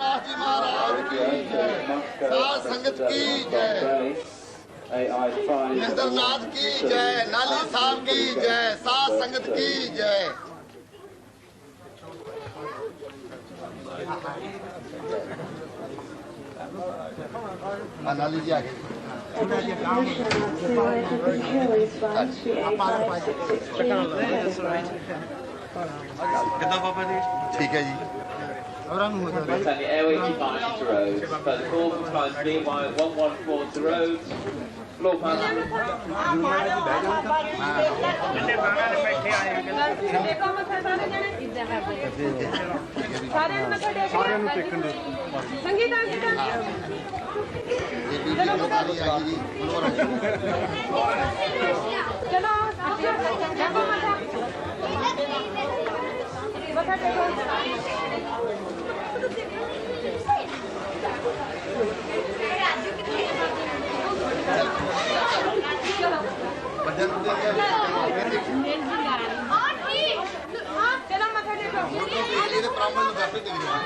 महाराज कई संगत की ਬੋਲੇ ਸੋ ਨਿਰਭੈ ਗੁਰਬਾਣੀ ਗੁਰਬਾਣੀ ਕੀ ਜੈ ਸਤਿਗੁਰੂ ਗਿਆਨਨਾਥ ਜੀ? ਮਹਾਰਾਜ ਕੀ ਜੈ ਸਾਧ ਸੰਗਤ ਕੀ ਜੈ? ਨਿੰਦਰਨਾਥ ਕੀ ਜੈ। ਨਾਲੀ ਸਾਹਿਬ ਕੀ ਜੈ ਸਾਧ ਸੰਗਤ ਕੀ ਜੈ ਆ ਨਾਲੀ ਜੀ ਆ ਗਏ ਠੀਕ ਹੈ ਲੋਫਾਂ ਦਾ ਕਿੰਨੇ ਬਾਗਾਂ ਦੇ ਬੈਠੇ ਆਏ ਆ ਦੇਖੋ ਮੱਥੇ ਸਾਰੇ ਜਣੇ ਇੱਦਾਂ ਕਰਦੇ ਸਾਰਿਆਂ ਨੂੰ ਮੱਥੇ ਟੇਕ ਸਾਰਿਆਂ ਨੂੰ ਟੇਕਣ ਦੇ ਸੰਗੀਤ ਆ ਜੀ ਚਲੋ ਦੇਖੋ ਮੱਥਾ ਮੱਥਾ ਟੇਕੋ ਰਾਜੂ ਕਿੱਥੇ ਟੇਕੋ ਇਹਦੇ ਬ੍ਰਾਹਮਣ ਨੂੰ ਗੱਪੇ ਦੇ ਗਿਆ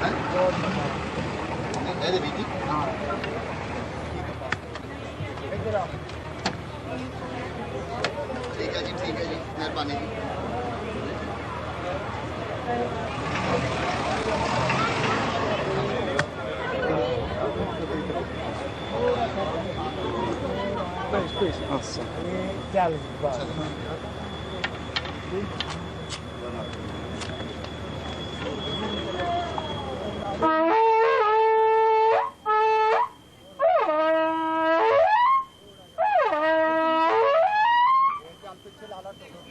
ਹਾਂ ਜੇ ਉਸ ਨੂੰ ਪਕੜ ਜਿਹੜੇ ਆਓ ਬਾਬੂਆ ਖੋਲ ਮਗਰੋਂ ਕਾਰ ਦਾ ਆਸਣ ਉਸ ਪਾਸੇ ਨੇ ਹੈ ਇਹਦੇ ਵਿੱਚ ਹੀ? ਠੀਕ ਹੈ ਜੀ ਠੀਕ ਹੈ ਜੀ ਮਿਹਰਬਾਨੀ ਜੀ ਚੱਲ ਬਾਬਾ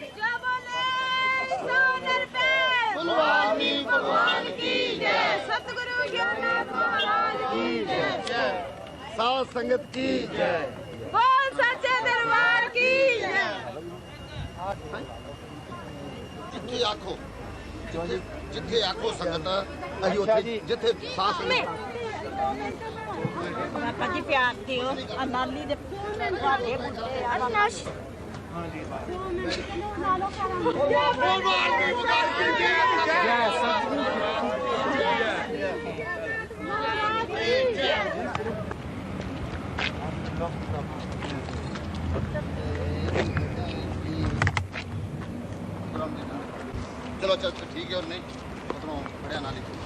ਜੋ ਬੋਲੇ ਸੋ ਨਿਰਭੈ ਗੁਰਬਾਣੀ ਭਗਵਾਨ ਕੀ ਜੈ ਸਤਿਗੁਰੂ ਗਿਆਨਨਾਥ ਮਹਾਰਾਜ ਕੀ ਜੈ ਸਾਧ ਸੰਗਤ ਕੀ ਜੈ ਬੋਲ ਸੱਚੇ ਦਰਬਾਰ ਕੀ ਜੈ ਜਿੱਥੇ ਆਖੋ ਜਿੱਥੇ ਜਿੱਥੇ ਆਖੋ ਸੰਗਤ ਅਸੀਂ ਉੱਥੇ ਜਿੱਥੇ ਸਾਧ ਸੰਗਤ ਬਾਬਾ ਜੀ ਪਿਆਰ ਦਿਓ ਅਨਾਲੀ ਦੇ ਤੁਹਾਡੇ ਬੁੱਢੇ ਆ ਅਨਾਸ਼ ਚਲੋ ਚਲ ਠੀਕ ਹੈ ਔਰ ਨਹੀਂ ਉਧਰੋਂ ਪੜਿਆ ਨਾ ਲਿਖੋ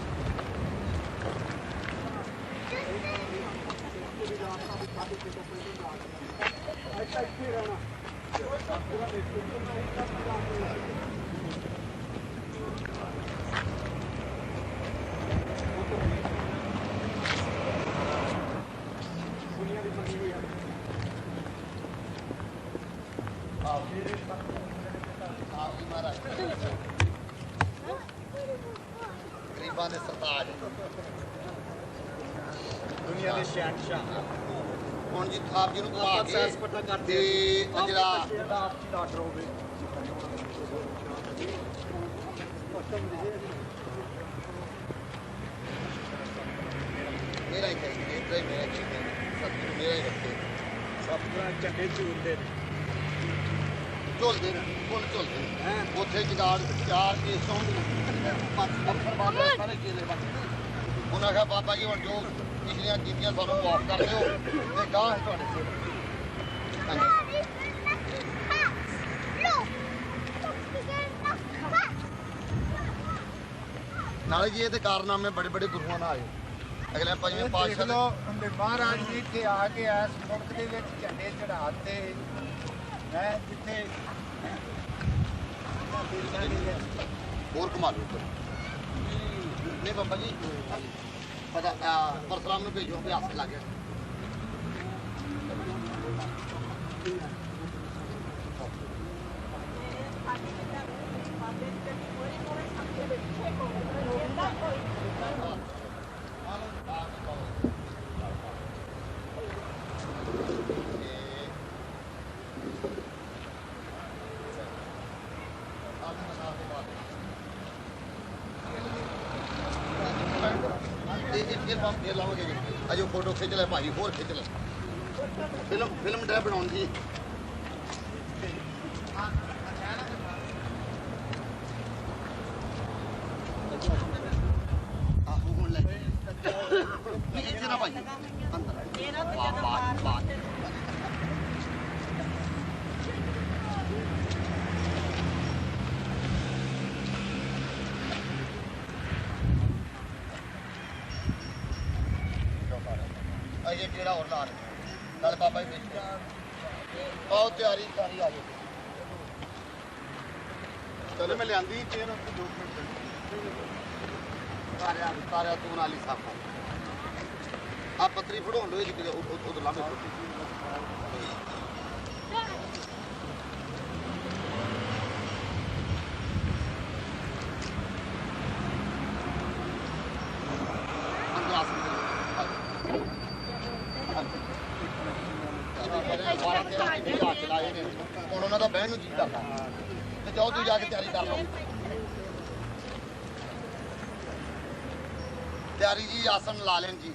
ਆਪ ਜੀ ਮਹਾਰਾਜ ਗਰੀਬਾਂ ਦੇ ਸਰਤਾਜ ਦੁਨੀਆ ਦੇ ਸ਼ਹਿਨशाह ਹੁਣ ਜੀ ਆਪ ਜੀ ਨੂੰ ਬੁਲਾ ਕੇ ਤੇ ਆਹ ਜਿਹੜਾ ਜਿਹੜਾ ਆਪ ਜੀ ਡਾਕਟਰ ਹੋਵੇ ਮੇਰਾ ਹੀ ਕਹੀ ਇਹ ਤੇ ਮੇਰਾ ਹੀ ਸਤਿਗੁਰੂ ਮੇਰਾ ਹੀ ਰੱਖੇ ਸਭ ਤਰ੍ਹਾਂ ਝੰਡੇ ਝੂਲਦੇ ਝੁਲਦੇ ਨੇ ਫੁੱਲ ਝੁਲਦੇ ਨੇ ਉੱਥੇ ਜਗਾੜ ਚਾਰ ਕੇ ਸੌਂਦੇ ਪੰਜ ਪੱਥਰ ਬਾਬਾ ਸਾਰੇ ਕੇਲੇ ਬੱਚਦੇ ਉਹਨਾਂ ਕਿਹਾ ਬਾਬਾ ਜੀ ਹੁਣ ਜੋ ਪਿਛਲੀਆਂ ਕੀਤੀਆਂ ਸਾਨੂੰ ਮਾਫ ਕਰ ਦਿਓ ਤੇ ਗਾਂ ਹੈ ਤੁਹਾਡੇ ਸਿਰ ਨਾਲੇ ਜੀ ਇਹ ਤੇ ਕਾਰਨਾਮੇ ਬੜੇ ਬੜੇ ਗੁਰੂਆਂ ਨਾਲ ਆਏ। ਅਗਲੇ ਪੰਜਵੇਂ ਪਾਤਸ਼ਾਹ ਦੇ ਲਓ ਹੁੰਦੇ ਮਹਾਰਾਜ ਜੀ ਇੱਥੇ ਆ ਕੇ ਇਸ ਮੁਲਕ ਦੇ ਵਿੱਚ ਝੰਡੇ ਚੜਾਤੇ ਹੈ ਜਿੱਥੇ ਹੋਰ ਘੁਮਾ ਲਓ ਉੱਧਰ। ਨਹੀਂ ਬਾਬਾ ਜੀ। ਪਰਸਰਾਮ ਨੂੰ ਭੇਜੋ ਵੀ ਹੱਥ ਲੱਗ ਗਿਆ ਇਹ ਇਹ ਫਿਰ ਪੰਪ ਫੇਰ ਲਾਵਾਂਗੇ ਜੀ ਅਜੋ ਫੋਟੋ ਖਿੱਚ ਲੈ ਭਾਈ ਹੋਰ ਖਿੱਚ ਲੈ। ਫਿਲਮ ਫਿਲਮ ਡੈ ਬਣਾਉਣ ਦੀ। ਆਹੋ ਹੁਣ ਲੈ। ਇੱਥੇ ਨਾ ਭਾਈ ਅੰਦਰ। ਵਾਹ ਵਾਹ ਵਾਹ ਅਜੇ ਜਿਹੜਾ ਹੋਰ ਲਾ ਨਾਲ ਬਾਬਾ ਜੀ ਵਿੱਚ ਬਹੁਤ ਤਿਆਰੀ ਕਰੀ ਆ ਜੀ ਚਲੋ ਮੈਂ ਲਿਆਂਦੀ ਤੇ ਨਾ ਦੋ ਮਿੰਟ ਸਾਰਿਆ ਸਾਰਿਆ ਤੂੰ ਨਾਲ ਹੀ ਸਾਫਾ ਆ ਪੱਤਰੀ ਫੜਾਉਣ ਲੋ ਜੀ ਉਧਰ ਲਾਵੇਂ ਅੰਦਰ ਆ ਸਕਦੇ ਹੁਣ ਉਹਨਾਂ ਦਾ ਬਹਿਣ ਨੂੰ ਜੀ ਕਰਦਾ ਤੇ ਜਾਓ ਤੁਸੀਂ ਜਾ ਕੇ ਤਿਆਰੀ ਕਰ ਲਓ। ਤਿਆਰੀ ਜੀ ਆਸਨ ਲਾ ਲੈਣ ਜੀ।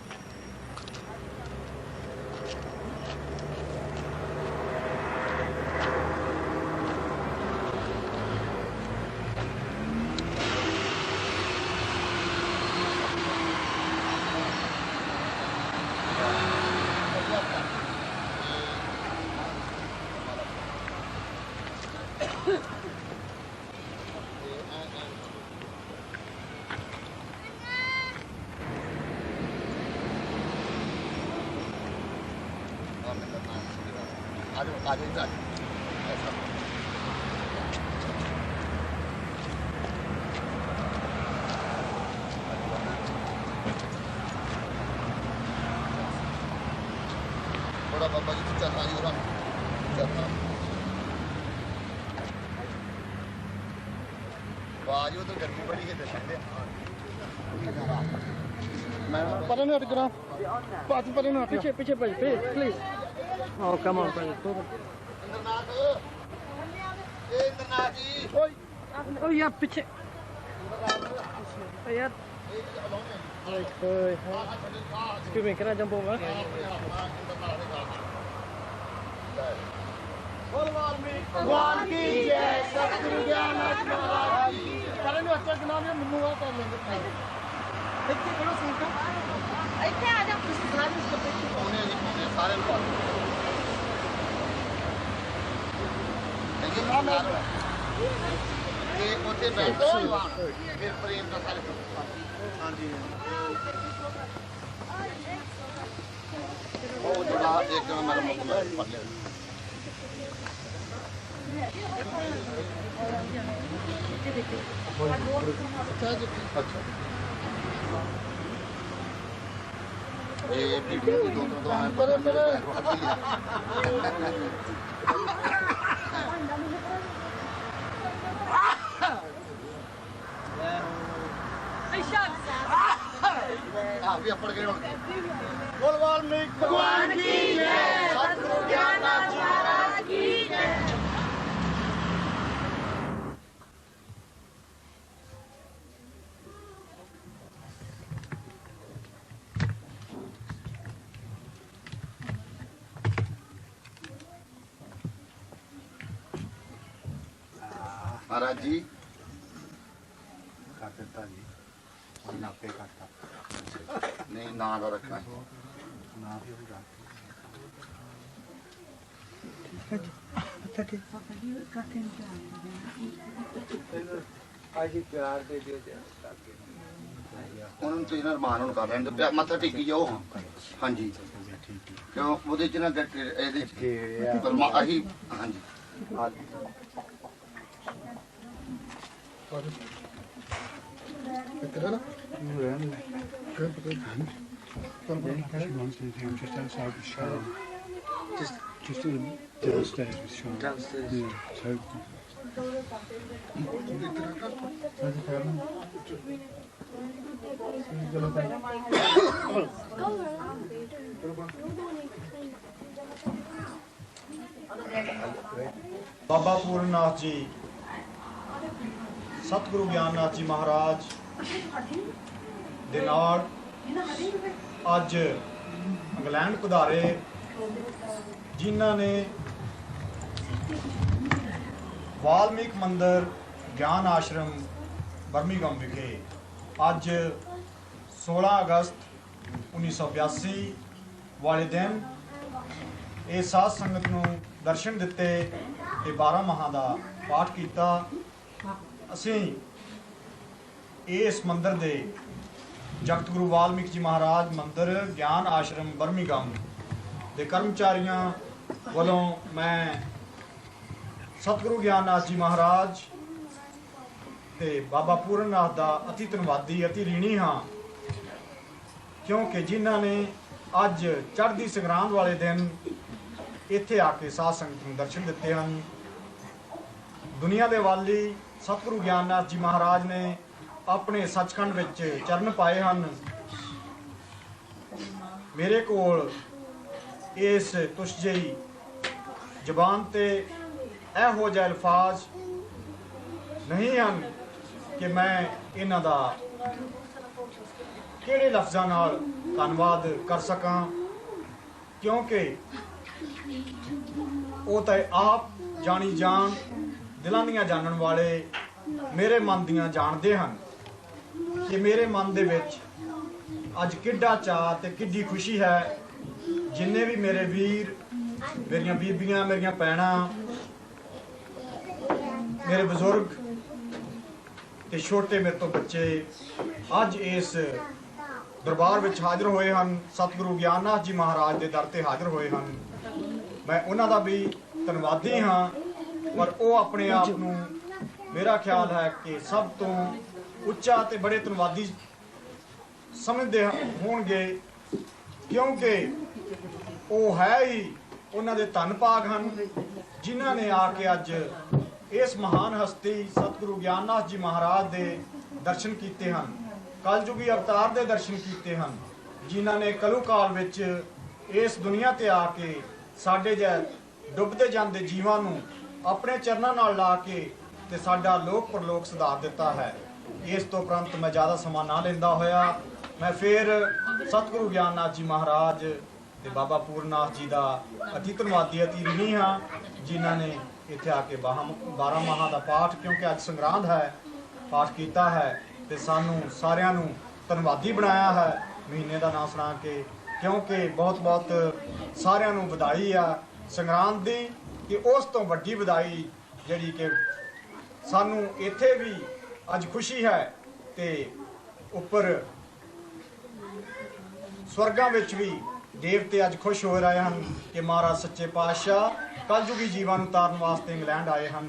ਆਜੋ ਆਜੋ ਇੱਧਰ ਆਜੋ ਐਸਾ ਥੋੜਾ ਬਾਬਾ ਜੀ ਨੂੰ ਚਰਨਾ ਜੀ ਉਹਨਾਂ ਨੂੰ ਚਰਨਾ। ਵਾਹ ਜੀ ਉਹ ਤਾਂ ਗਰਮੀ ਬੜੀ ਹੈ ਦੱਸਣ ਦੇ। ਮੈਂ ਪਰੇ ਨੂੰ ਹਟ ਕਰਾਂ ਪਾਸ ਪਰੇ ਨੂੰ ਹਟ। ਪਿੱਛੇ ਪਿੱਛੇ ਭਾਈ ਪਲੀਜ਼ ਓ ਇੰਦਰਨਾਥ ਇਹ ਇੰਦਰਨਾਥ ਜੀ ਓਏ ਓ ਯਾ ਪਿੱਛੇ। ਓ ਯਾਰ। ਓਏ ਓਏ excuse me can I jump over ਭਗਵਾਨ ਕੀ ਜੈ ਸਤਿਗੁਰੂ ਗਿਆਨਨਾਥ ਮਹਾਰਾਜ ਕੀ ਪਰੇ ਨੂੰ ਹਟ ਜਨਾਬ ਇਹ ਮੈਨੂੰ ਆ ਕਰ ਲੈਂਦੇ ਇੱਥੇ ਕਿਹੜਾ ਸੰਕਾ ਇੱਥੇ ਆ ਜਾ। ਤੁਸੀਂ ਸਾਰੇ ਇਸ ਤੋਂ ਪਿੱਛੇ ਉਹਨੇ ਜੀ ਉਹਨੇ ਸਾਰਿਆਂ ਨੂੰ ਪਾ ਦਿੱਤਾ ਇਹ ਨਾ ਤੇ ਉੱਥੇ ਬੈਠੋ ਜਵਾਨ ਫਿਰ ਪ੍ਰੇਮ ਦਾ ਸਾਰੇ ਹਾਂਜੀ ਉਹ ਜਿਹੜਾ ਇੱਕ ਜਣਾ ਮੇਰਾ ਮੁੱਖ ਮੈਂ ਫੜ ਲਿਆ ਅੱਛਾ ਇਹ ਵੀਡੀਓ ਦੀ ਦੋ ਦੋ ਆਏ ਪਰ ang dami na po. Ay, shots! Ah! Ah, we are forgetting. Bol Valmik Bhagwan Ki Jai! ਨਾਂ ਦਾ ਰੱਖਣਾ। ਨਾ ਆਜੀ ਪਿਆਰ ਦੇ ਦਿਓ ਜੀ ਉਹਨਾਂ ਨੂੰ ਤੁਸੀਂ ਰਮਾਨ ਹੁਣ ਕਰ ਲੈਣ ਦਿਓ। ਮੱਥਾ ਟੇਕੀ ਜਾਓ। ਹਾਂ ਹਾਂਜੀ। ਕਿਉਂ? ਉਹਦੇ ਚ ਨਾ ਇਹਦੇ ਚ। ਪਰਮਾ ਆਹੀ ਹਾਂਜੀ। ਕਿੱਧਰ ਨਾ One thing, just outside the shower. Just, just in, downstairs with shower. Downstairs. Yeah. So. ਬਾਬਾ ਪੂਰਨਨਾਥ ਜੀ ਸਤਿਗੁਰੂ ਗਿਆਨਨਾਥ ਜੀ ਮਹਾਰਾਜ ਦੇ ਨਾਲ ਅੱਜ ਇੰਗਲੈਂਡ ਪਧਾਰੇ ਜਿਨ੍ਹਾਂ ਨੇ ਵਾਲਮੀਕ ਮੰਦਰ ਗਿਆਨ ਆਸ਼ਰਮ ਬਰਮਿੰਘਮ ਵਿਖੇ ਅੱਜ 16 ਅਗਸਤ 1982 ਵਾਲੇ ਦਿਨ ਇਹ ਸਾਧ ਸੰਗਤ ਨੂੰ ਦਰਸ਼ਨ ਦਿੱਤੇ ਤੇ 12 ਮਹਾਂ ਦਾ ਪਾਠ ਕੀਤਾ। ਅਸੀਂ ਇਸ ਮੰਦਰ ਦੇ ਜਗਤ ਗੁਰੂ ਵਾਲਮੀਕ ਜੀ ਮਹਾਰਾਜ ਮੰਦਿਰ ਗਿਆਨ ਆਸ਼ਰਮ ਬਰਮਿੰਘਮ ਦੇ ਕਰਮਚਾਰੀਆਂ ਵੱਲੋਂ ਮੈਂ ਸਤਿਗੁਰੂ ਗਿਆਨਨਾਥ ਜੀ ਮਹਾਰਾਜ ਤੇ ਬਾਬਾ ਪੂਰਨਨਾਥ ਦਾ ਅਤੀ ਧੰਨਵਾਦੀ, ਅਤੀ ਰੀਣੀ ਹਾਂ। ਕਿਉਂਕਿ ਜਿਨ੍ਹਾਂ ਨੇ ਅੱਜ ਚੜ੍ਹਦੀ ਸੰਗਰਾਂਦ ਵਾਲੇ ਦਿਨ ਇੱਥੇ ਆ ਕੇ ਸਾਧ ਸੰਗਤ ਨੂੰ ਦਰਸ਼ਨ ਦਿੱਤੇ ਹਨ। ਦੁਨੀਆ ਦੇ ਵਾਲੀ ਸਤਿਗੁਰੂ ਗਿਆਨਨਾਥ ਜੀ ਮਹਾਰਾਜ ਨੇ ਆਪਣੇ ਸੱਚਖੰਡ ਵਿੱਚ ਚਰਨ ਪਾਏ ਹਨ। ਮੇਰੇ ਕੋਲ ਇਸ ਤੁਸ਼ ਜ਼ਬਾਨ ਤੇ ਇਹੋ ਜਿਹੇ ਅਲਫਾਜ਼ ਨਹੀਂ ਹਨ ਕਿ ਮੈਂ ਇਹਨਾਂ ਦਾ ਕਿਹੜੇ ਲਫ਼ਜ਼ਾਂ ਨਾਲ ਧੰਨਵਾਦ ਕਰ ਸਕਾਂ, ਕਿਉਂਕਿ ਉਹ ਤਾਂ ਆਪ ਜਾਣੀ ਜਾਣ ਦਿਲਾਂ ਦੀਆਂ ਜਾਣਨ ਵਾਲੇ ਮੇਰੇ ਮਨ ਦੀਆਂ ਜਾਣਦੇ ਹਨ। ਕਿ ਮੇਰੇ ਮਨ ਦੇ ਵਿੱਚ ਅੱਜ ਕਿੱਡਾ ਚਾਅ ਤੇ ਕਿੱਡੀ ਖੁਸ਼ੀ ਹੈ। ਜਿੰਨੇ ਵੀ ਮੇਰੇ ਵੀਰ, ਮੇਰੀਆਂ ਬੀਬੀਆਂ, ਮੇਰੀਆਂ ਭੈਣਾਂ, ਮੇਰੇ ਬਜ਼ੁਰਗ ਤੇ ਛੋਟੇ ਮੇਰੇ ਤੋਂ ਬੱਚੇ ਅੱਜ ਇਸ ਦਰਬਾਰ ਵਿੱਚ ਹਾਜ਼ਰ ਹੋਏ ਹਨ। ਸਤਿਗੁਰੂ ਗਿਆਨਨਾਥ ਜੀ ਮਹਾਰਾਜ ਦੇ ਦਰ ਤੇ ਹਾਜ਼ਰ ਹੋਏ ਹਨ। ਮੈਂ ਉਹਨਾਂ ਦਾ ਵੀ ਧੰਨਵਾਦੀ ਹਾਂ, ਪਰ ਉਹ ਆਪਣੇ ਆਪ ਨੂੰ ਮੇਰਾ ਖਿਆਲ ਹੈ ਕਿ ਸਭ ਤੋਂ ਉੱਚਾ ਤੇ ਬੜੇ ਧੰਨਵਾਦੀ ਸਮਝਦੇ ਹੋਣਗੇ, ਕਿਉਂਕਿ ਉਹ ਹੈ ਹੀ ਉਹਨਾਂ ਦੇ ਧੰਨ ਭਾਗ ਹਨ, ਜਿਨ੍ਹਾਂ ਨੇ ਆ ਕੇ ਅੱਜ ਇਸ ਮਹਾਨ ਹਸਤੀ ਸਤਿਗੁਰੂ ਗਿਆਨਨਾਥ ਜੀ ਮਹਾਰਾਜ ਦੇ ਦਰਸ਼ਨ ਕੀਤੇ ਹਨ, ਕਲਯੁਗੀ ਅਵਤਾਰ ਦੇ ਦਰਸ਼ਨ ਕੀਤੇ ਹਨ, ਜਿਨ੍ਹਾਂ ਨੇ ਕਲੂ ਕਾਲ ਵਿੱਚ ਇਸ ਦੁਨੀਆ ਤੇ ਆ ਕੇ ਸਾਡੇ ਜੈ ਡੁੱਬਦੇ ਜਾਂਦੇ ਜੀਵਾਂ ਨੂੰ ਆਪਣੇ ਚਰਨਾਂ ਨਾਲ ਲਾ ਕੇ ਤੇ ਸਾਡਾ ਲੋਕ ਪਰਲੋਕ ਸੁਧਾਰ ਦਿੱਤਾ ਹੈ। ਇਸ ਤੋਂ ਉਪਰੰਤ ਮੈਂ ਜ਼ਿਆਦਾ ਸਮਾਂ ਨਾ ਲੈਂਦਾ ਹੋਇਆ। ਮੈਂ ਫਿਰ ਸਤਿਗੁਰੂ ਗਿਆਨਨਾਥ ਜੀ ਮਹਾਰਾਜ ਤੇ ਬਾਬਾ ਪੂਰਨਾਥ ਜੀ ਦਾ ਅਤੀ ਧੰਨਵਾਦੀ ਅਤੀ ਰਿਣੀ ਹਾਂ, ਜਿਨ੍ਹਾਂ ਨੇ ਇੱਥੇ ਆ ਕੇ 12 ਮਾਹਾਂ ਦਾ ਪਾਠ, ਕਿਉਂਕਿ ਅੱਜ ਸੰਗਰਾਂਦ ਹੈ, ਪਾਠ ਕੀਤਾ ਹੈ ਤੇ ਸਾਨੂੰ ਸਾਰਿਆਂ ਨੂੰ ਧੰਨਵਾਦੀ ਬਣਾਇਆ ਹੈ। ਮਹੀਨੇ ਦਾ ਨਾਂ ਸੁਣਾ ਕੇ, ਕਿਉਂਕਿ ਬਹੁਤ ਬਹੁਤ ਸਾਰਿਆਂ ਨੂੰ ਵਧਾਈ ਆ ਸੰਗਰਾਂਦ ਦੀ ਕਿ ਉਸ ਤੋਂ ਵੱਡੀ ਵਧਾਈ ਜਿਹੜੀ ਕਿ ਸਾਨੂੰ ਇੱਥੇ ਵੀ ਅੱਜ ਖੁਸ਼ੀ ਹੈ ਤੇ ਉੱਪਰ ਸਵਰਗਾਂ ਵਿੱਚ ਵੀ ਦੇਵਤੇ ਅੱਜ ਖੁਸ਼ ਹੋ ਰਹੇ ਹਨ ਕਿ ਮਹਾਰਾਜ ਸੱਚੇ ਪਾਤਸ਼ਾਹ ਕਲਯੁਗੀ ਜੀਵਾਂ ਨੂੰ ਤਾਰਨ ਵਾਸਤੇ ਇੰਗਲੈਂਡ ਆਏ ਹਨ।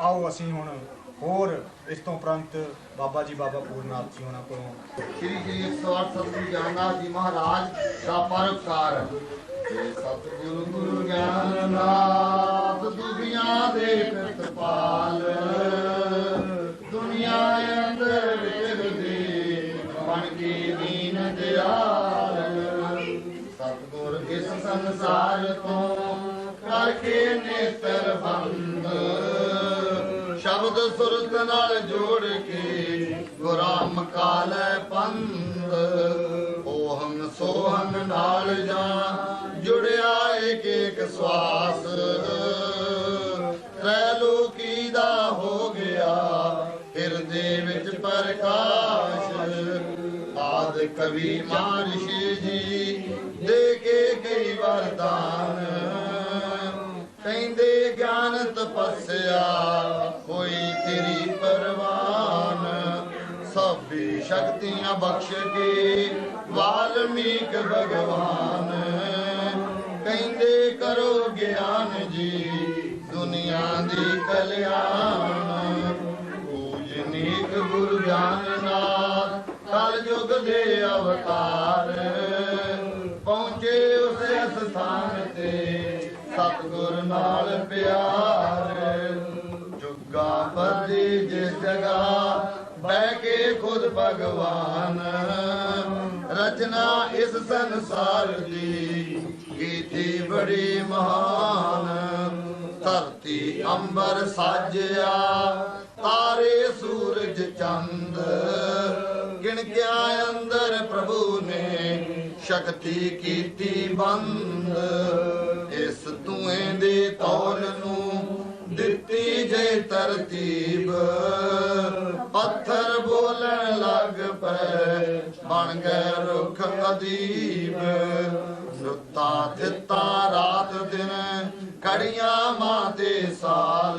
ਆਓ ਅਸੀਂ ਹੁਣ ਹੋਰ ਇਸ ਤੋਂ ਉਪਰੰਤ ਬਾਬਾ ਜੀ ਬਾਬਾ ਪੂਰਨਾਥ ਜੀ ਉਹਨਾਂ ਕੋਲੋਂ। ਸ੍ਰੀ ਸ੍ਰੀ 108 ਸਤਿਗੁਰੂ ਗਿਆਨਨਾਥ ਜੀ ਮਹਾਰਾਜ ਦਾ ਪਰਉਪਕਾਰ। ਸਤਿਗੁਰੂ ਗੁਰੂ ਗਿਆਨਨਾਥ ਦੁਨੀਆਂ ਦੇ ਪ੍ਰਤਪਾਲ ਦੁਨੀਆ ਅੰਦਰ ਵਿਚਰਦੇ ਬਣ ਕੇ ਦੀਨ ਦਿਆਲ। ਸਤਿਗੁਰ ਇਸ ਸੰਸਾਰ ਤੋਂ ਕਰਕੇ ਨੇਤਰ ਬੰਦ। ਸ਼ਬਦ ਸੁਰਤ ਨਾਲ ਜੋੜ ਕੇ ਗੁਰਾਮ ਕਾਲੈ ਪੰਦ ਓਹਮ ਸੋਹਮ ਨਾਲ ਜਾਂ ਜੁੜਿਆ ਏਕ ਏਕ ਸਵਾਸ। ਕਵੀ ਮਹਰਸ਼ੀ ਜੀ ਦੇ ਕੇ ਕਈ ਵਰਦਾਨ। ਕਹਿੰਦੇ ਗਿਆਨ ਤਪੱਸਿਆ ਕੋਈ ਤੇਰੀ ਪਰਵਾਨ। ਸਭੀ ਸ਼ਕਤੀਆਂ ਬਖਸ਼ ਕੇ ਵਾਲਮੀਕ ਭਗਵਾਨ। ਕਹਿੰਦੇ ਕਰੋ ਗਿਆਨ ਜੀ ਦੁਨੀਆ ਦੀ ਕਲਿਆਣ। ਦੇ ਅਵਤਾਰ। ਪਹੁੰਚੇ ਉਸ ਸਥਾਨ ਤੇ, ਸਤਿਗੁਰ ਨਾਲ ਪਿਆਰ। ਜੁਗਾ ਬੱਦੀ ਜਿਸ ਜਗ੍ਹਾ, ਬਹਿ ਕੇ ਖੁਦ ਭਗਵਾਨ। ਰਚਨਾ ਇਸ ਸੰਸਾਰ ਦੀ ਕੀਤੀ ਬੜੀ ਮਹਾਨ। ਧਰਤੀ ਅੰਬਰ ਸਾਜਿਆ, ਤਾਰੇ ਸੂਰਜ ਚੰਦ। ਗਿਣ ਗਿਆ ਅੰਦਰ ਪ੍ਰਭੂ ਨੇ ਸ਼ਕਤੀ ਕੀਤੀ ਬੰਦ। ਇਸ ਧੂਏ ਦੇ ਤੌਲ ਨੂੰ ਦਿੱਤੀ ਜੇ ਤਰਤੀਬ। ਪੱਥਰ ਬੋਲਣ ਲੱਗ ਪਏ, ਬਣ ਗਏ ਰੁੱਖ ਅਦੀਬ ਰੁੱਤਾ ਦਿੱਤਾ ਰਾਤ ਦਿਨ ਕੜੀਆਂ ਮਾਂ ਦੇ ਸਾਲ।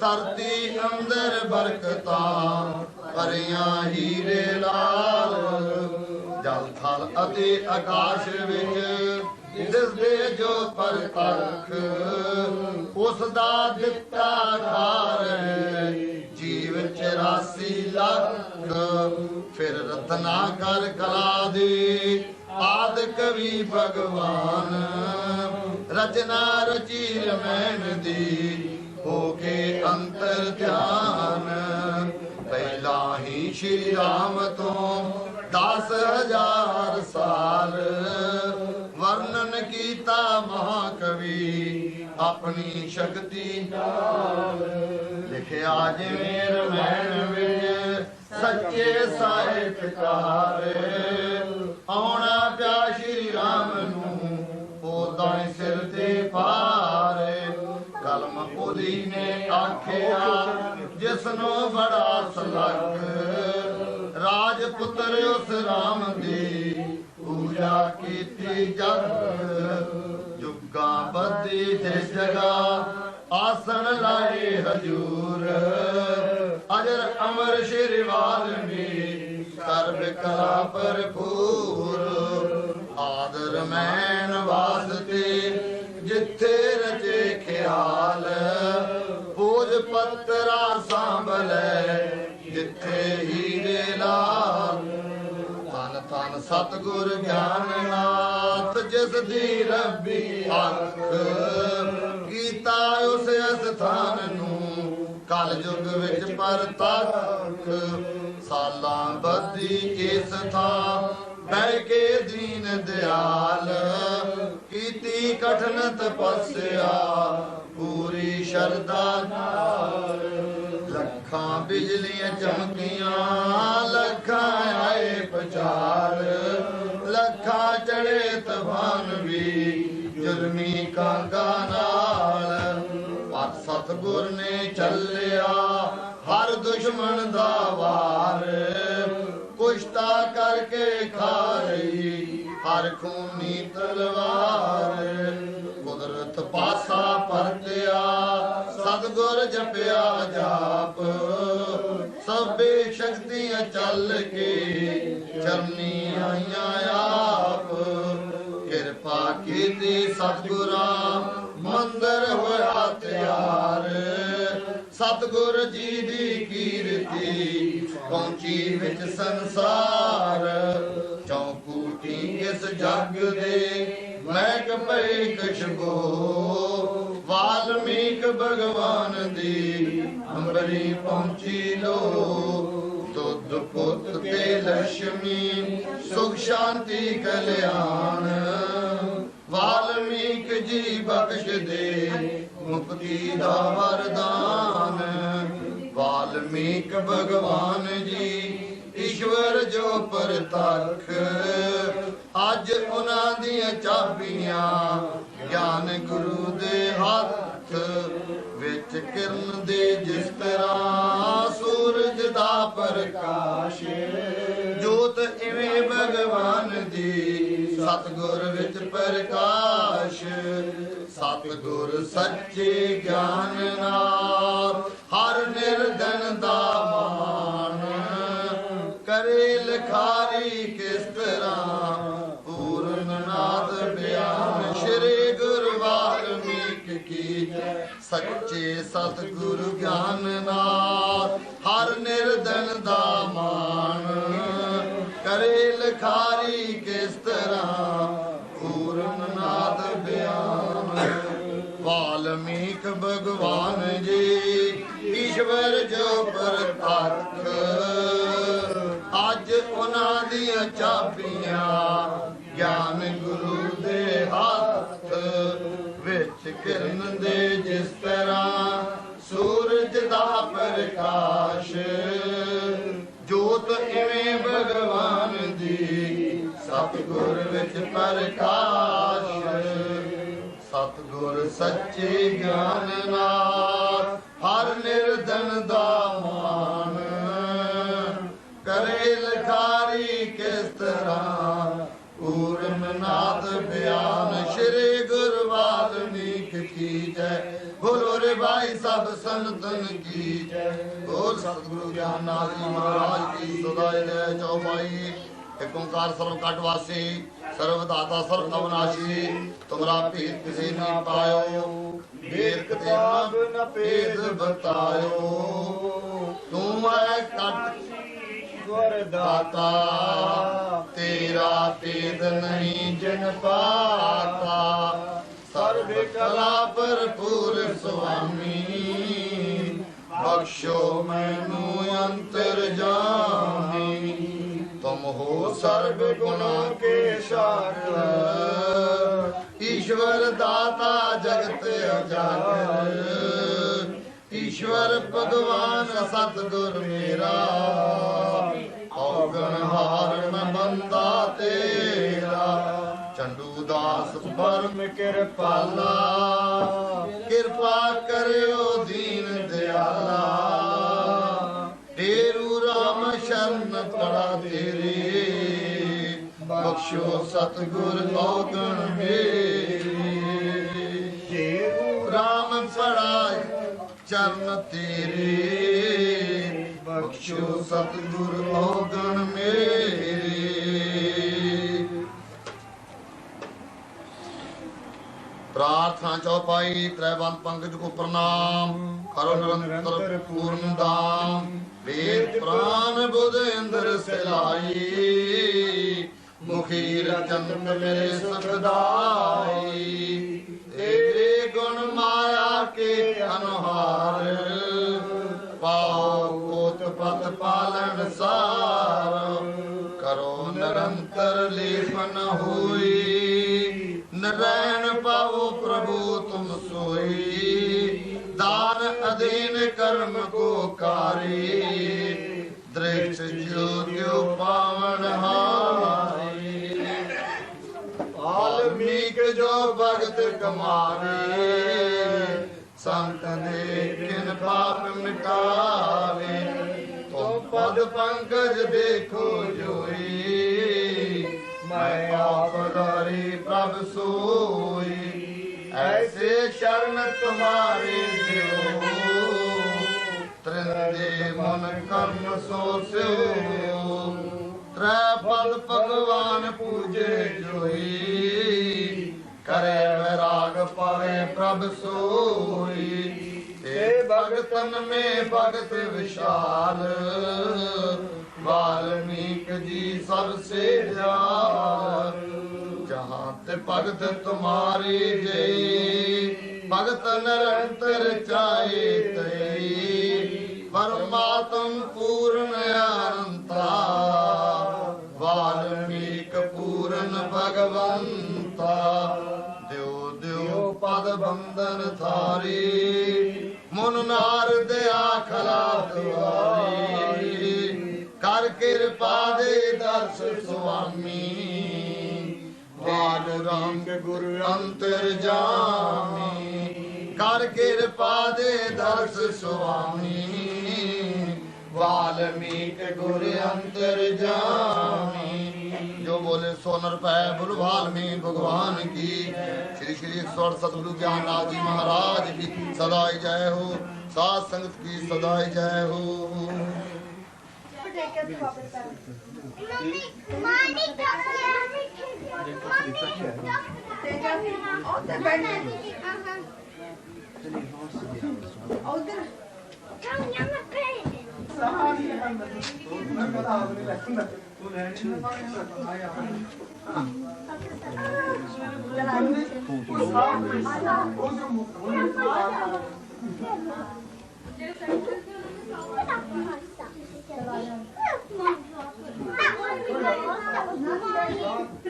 ਧਰਤੀ ਅੰਦਰ ਬਰਕਤਾਂ ਭਰੀਆਂ ਹੀਰੇ ਲਾਲ। ਜਲ, ਥਲ ਅਤੇ ਆਕਾਸ਼ ਵਿੱਚ ਦਿਸਦੇ ਜੋ ਪਰਤਖ ਉਸ ਦਾ ਦਿੱਤਾ ਘਰ ਜੀਵ 84 ਲੱਖ, ਫਿਰ ਰਤਨਾ ਕਰ ਕਲਾ ਦੇ ਆਦ ਕਵੀ ਭਗਵਾਨ। ਰਚਨਾ ਰਚੀ ਰਮੈਣ ਦੀ ਹੋ ਕੇ ਅੰਤਰ ਧਿਆਨ। ਪਹਿਲਾ ਹੀ ਸ਼੍ਰੀ ਰਾਮ ਤੋਂ 10000 ਸਾਲ। ਵਰਣਨ ਕੀਤਾ ਮਹਾਕਵੀ, ਆਪਣੀ ਸ਼ਕਤੀ ਨਾਲ। ਲਿਖਿਆ ਜਿਵੇਂ ਰਮੈਣ ਵਿੱਚ ਸੱਚੇ ਸਾਹਿਤਕਾਰ। ਆਉਣਾ ਪਿਆ ਸ਼੍ਰੀ ਰਾਮ ਨੂੰ, ਉਹਦਾ ਸਿਰ ਤੇ ਪਾਰ ਕਲਮ ਉਹਦੀ ਨੇ ਆਖਿਆ ਜਿਸ ਨੂੰ ਬੜਾ ਰਾਜ ਉਸ ਰਾਮ ਦੀ ਪੂਜਾ ਕੀਤੀ ਜਗ। ਜੁਗਾ ਬੱਦੀ ਜਿਸ ਜਗਾ, ਆਸਣ ਲਾਏ ਹਜੂਰ। ਅਜਰ ਅਮਰ ਸ਼੍ਰੀ ਵਾਲਮੀ ਸਰਬ ਕਲਾ ਭਰਪੂਰ। ਆਦਰ ਮੈਨ ਵਾਸਤੇ ਜਿੱਥੇ ਰਚੇ ਖਿਆਲ ਪੂਜ ਪੱਤਰਾ ਸਾਂਭਲੇ ਸਤਗੁਰ ਗਿਆਨਨਾਥ, ਜਿਸ ਦੀ ਰੱਬੀ ਅੱਖ ਕੀਤਾ ਉਸ ਅਸਥਾਨ ਨੂੰ, ਕਲ ਯੁਗ ਵਿੱਚ ਪਰਤਖ ਸਾਲਾਂ ਬੱਦੀ ਇਸ ਥਾਂ, ਬਹਿ ਕੇ ਦੀਨ ਦਿਆਲ, ਕੀਤੀ ਕਠਨ ਤਪੱਸਿਆ ਪੂਰੀ ਸ਼ਰਧਾ ਨਾਲ। ਲੱਖਾਂ ਬਿਜਲੀਆਂ ਚਮਕੀਆਂ, ਲੱਖਾਂ ਆਏ ਪਚਾਰ ਲੱਖਾਂ ਚੜੇ ਤੂਫਾਨ ਵੀ ਜੁਲਮੀ ਕਾਂਗਾ ਨਾਲ। ਪਰ ਸਤਗੁਰ ਨੇ ਚੱਲਿਆ ਹਰ ਦੁਸ਼ਮਣ ਦਾ ਵਾਰ। ਕੁਸ਼ਤਾ ਕਰਕੇ ਖਾ ਰਹੀ ਹਰ ਖੂਨੀ ਤਲਵਾਰ। ਕੁਦਰਤ ਪਾਸਾ ਪਰਤਿਆ ਜਪਿਆ ਜਾਪ। ਸਭੇ ਸ਼ਕਤੀਆਂ ਚੱਲ ਕੇ ਚਰਨੀ ਆਈਆਂ ਆਪ। ਕਿਰਪਾ ਕੀਤੀ ਸਤਗੁਰਾਂ, ਮੰਦਰ ਹੋਇਆ ਤਿਆਰ। ਸਤਗੁਰ ਜੀ ਦੀ ਕੀਰਤੀ ਪਹੁੰਚੀ ਵਿੱਚ ਸੰਸਾਰ। ਚੌਕੂਟੀ ਇਸ ਜੱਗ ਦੇ ਮਹਿਕ ਪਈ ਕਸ਼ਬੋ ਵਾਲਮੀਕ ਭਗਵਾਨ ਦੀ ਅੰਬਰੀ ਪਹੁੰਚੀ ਲੋ। ਦੁੱਧ ਪੁੱਤ ਤੇ ਲక్ష్ਮੀ ਸੁਖ ਸ਼ਾਂਤੀ, ਕਲਿਆਣ। ਵਾਲਮੀਕ ਜੀ ਬਖਸ਼ ਦੇ, ਮੁਕਤੀ ਦਾ ਵਰਦਾਨ। ਵਾਲਮੀਕ ਭਗਵਾਨ ਜੀ, ਈਸ਼ਵਰ ਜੋ ਪਰਤਖ। ਅੱਜ ਉਹਨਾਂ ਦੀਆਂ ਚਾਬੀਆਂ ਗਿਆਨ ਗੁਰੂ ਦੇ ਹੱਥ ਵਿੱਚ ਕਿਰਨ ਦੇ ਜਿਸ ਤਰ੍ਹਾਂ ਸੂਰਜ ਦਾ ਪ੍ਰਕਾਸ਼ ਜੋਤ ਇਵੇਂ ਭਗਵਾਨ ਦੀ, ਸਤਗੁਰ ਵਿੱਚ ਪ੍ਰਕਾਸ਼, ਸਤਗੁਰ ਸੱਚੇ ਗਿਆਨ ਨਾਲ ਹਰ ਨਿਰਦਨ ਦਾ ਸੱਚੇ ਸਤਿਗੁਰੂ ਗਿਆਨ ਨਾਲ ਹਰ ਨਿਰਦਨ ਦਾ ਮਾਨ ਲਖਾਰੀ ਕਿਸ ਤਰ੍ਹਾਂ? ਪੂਰਨ ਨਾਦ ਬਿਆਨ। ਵਾਲਮੀਕ ਭਗਵਾਨ ਜੀ, ਈਸ਼ਵਰ ਜੋ ਪ੍ਰਤੱਖ। ਅੱਜ ਉਹਨਾਂ ਦੀਆਂ ਚਾਬੀਆਂ ਗਿਆਨ ਗੁਰੂ ਕਿਰਨ ਦੇ ਜਿਸ ਤਰ੍ਹਾਂ ਸੂਰਜ ਦਾ ਪ੍ਰਕਾਸ਼। ਜੋਤ ਇਵੇਂ ਭਗਵਾਨ ਦੀ, ਸਤਿਗੁਰ ਵਿੱਚ ਪ੍ਰਕਾਸ਼। ਸਤਿਗੁਰ ਸੱਚੇ ਗਿਆਨ ਨਾਲ ਹਰ ਨਿਰਧਨ ਦਾ ਮਾਨ। ਕਰੇ ਲਖਾਰੀ ਕਿਸ ਤਰ੍ਹਾਂ ਪੂਰਨ ਨਾ ਸੰਤਨ ਕੀ ਜੈ ਬੋਲ ਸਤਿਗੁਰੂ ਗਿਆਨਨਾਥ ਜੀ, ਮਹਾਰਾਜ ਕੀ ਸਦਾ ਜੈ ਚੌਪਾਈ। ਏਕ ਓੰਕਾਰ ਸਰਵ ਕਟ ਵਾਸੀ, ਸਰਵ ਦਾਤਾ ਸਰਵ ਅਵਨਾਸ਼ੀ ਤੁਮਰਾ ਭੇਦ ਕਿਸੇ ਨਾ ਪਾਇਓ, ਵੇਦ ਤੇ ਨ ਭੇਦ ਬਤਾਇਓ ਤੂੰ ਹੈ ਕਟ ਦਾਤਾ, ਤੇਰਾ ਭੇਦ ਨਹੀਂ ਜਨ ਪਾਤਾ। ਸਰਬ ਕਲਾ ਭਰਪੂਰ ਸੁਆਮੀ। ਬਖਸ਼ੋ ਮੈਨੂੰ ਅੰਤਰ ਜਾਮੀ ਤੁਮ ਹੋ ਸਰਬ ਗੁਣਾਂ ਕੇ ਸਾਗਰ ਈਸ਼ਵਰ ਦਾਤਾ ਜਗਤ ਅਜਾਗਰ ਈਸ਼ਵਰ ਭਗਵਾਨ ਸਤਿਗੁਰ ਮੇਰਾ ਔਗਣ ਹਾਰ ਮੈਂ ਬੰਦਾ ਤੇਰਾ ਚੰਡੂ ਦਾਸ ਪਰਮ ਕਿਰਪਾਲਾ। ਕਿਰਪਾ ਕਰਿਓ ਦੀਨ ਦਿਆਲਾ। ਤੇਰੂ ਰਾਮ ਸ਼ਰਨ ਪੜਾ ਤੇਰੇ। ਬਖਸ਼ੋ ਸਤਿਗੁਰ ਔਗਣ ਮੇਰੇ। ਤੇਰੂ ਰਾਮ ਪੜਾ ਚਰਨ ਤੇਰੇ। ਬਖਸ਼ੋ ਸਤਿਗੁਰ ਔਗਣ ਮੇਰੇ। ਪ੍ਰਾਰਥਨਾ ਚੌਪਾਈ ਤ੍ਰੈਵੰਤ ਪੰਕਜ ਕੋ ਪ੍ਰਣਾਮ, ਕਰੋ ਨਿਰੰਤਰ ਪੂਰਨ ਦਾਮ ਵੇਦ ਪ੍ਰਾਨ ਬੁਧ ਇੰਦਰ ਸਿਲਾਈ, ਮੁਖੀ ਰਚਨ ਮੇਰੇ ਸੁਖਦਾਈ ਤੇਰੇ ਗੁਣ ਮਾਇਆ ਕੇ ਅਨਹਾਰ, ਪਾਓ ਕੋਤ ਪਤ ਪਾਲਣ ਸਾਰ। ਕਰੋ ਨਿਰੰਤਰ ਲੇਖਨ ਹੋਈ ਨਰੈਣ ਪਾਵੋ ਪ੍ਰਭੂ ਤੁਮ ਸੋਈ, ਦਾਨ ਅਧੀਨ ਕਰਮ ਕੋ ਕਾਰੀ। ਦ੍ਰਿਸ਼ ਜੋਤਿਓ ਪਾਵਨ ਹਾਰੀ। ਆਲਮੀਕ ਜੋ ਭਗਤ ਕਮਾਵੇ ਸੰਤ ਦੇ ਕਿਨ ਪਾਪ ਮਿਟਾਵੇ। ਤੋ ਪਦ ਪੰਕਜ ਦੇਖੋ ਜੋਈ ਮੈਂ ਆਪ ਧਾਰੀ ਪ੍ਰਭ ਸੋਈ, ਐਸੇ ਸ਼ਰਨ ਤੁਮਾਰੇ ਜਿਉ ਤ੍ਰਿੰਦੇ ਮਨ ਕਰਮ ਸੋ ਸਿਓ, ਤ੍ਰੈ ਪਦ ਭਗਵਾਨ ਪੂਜੇ ਜੋਈ। ਕਰੇ ਵੈਰਾਗ ਪਾਵੇ ਪ੍ਰਭ ਸੋਈ, ਤੇ ਭਗਤਨ ਮੇ ਭਗਤ ਵਿਸ਼ਾਲ। ਵਾਲਮੀਕ ਜੀ ਸਭ ਸੇ ਜਾਰ ਜਹਾਂ ਤੇ ਭਗਤ ਤੁਮਾਰੀ ਜਈ, ਭਗਤ ਨਿਰੰਤਰ ਚਾਏ ਤਈ। ਪਰਮਾਤਮ ਪੂਰਨ ਅਨੰਤਾ, ਵਾਲਮੀਕ ਪੂਰਨ ਭਗਵੰਤਾ। ਦਿਓ ਦਿਓ ਪਦ ਬੰਦਨ ਥਾਰੀ, ਮਨ ਨਾਰ ਦਿਆ ਖਲਾ ਦੁਆਰੀ। रंग गुरु अंतर जामी। कर कृपा दे दर्श स्वामी वाल्मीक गुर अंतर जामी। जो बोले सोनर पै बोल वाल्मीकि भगवान की। श्री श्री स्वर सतगुरु ज्ञाननाथ जी महाराज की। सदाई जय हो। सात संगत की सदाई जय हो। Uਧਰ ਸਮਾਂ ਨਹੀਂ ਹੈ ਮੈਂ ਪਤਾ ਨਹੀਂ ਲੱਗਦਾ ਤੂੰ ਲੈਣੀ ਨਹੀਂ ਪੈਂਟ ਬਣਾਉਣੀ ਕਿ ਚੱਲ ਕੇ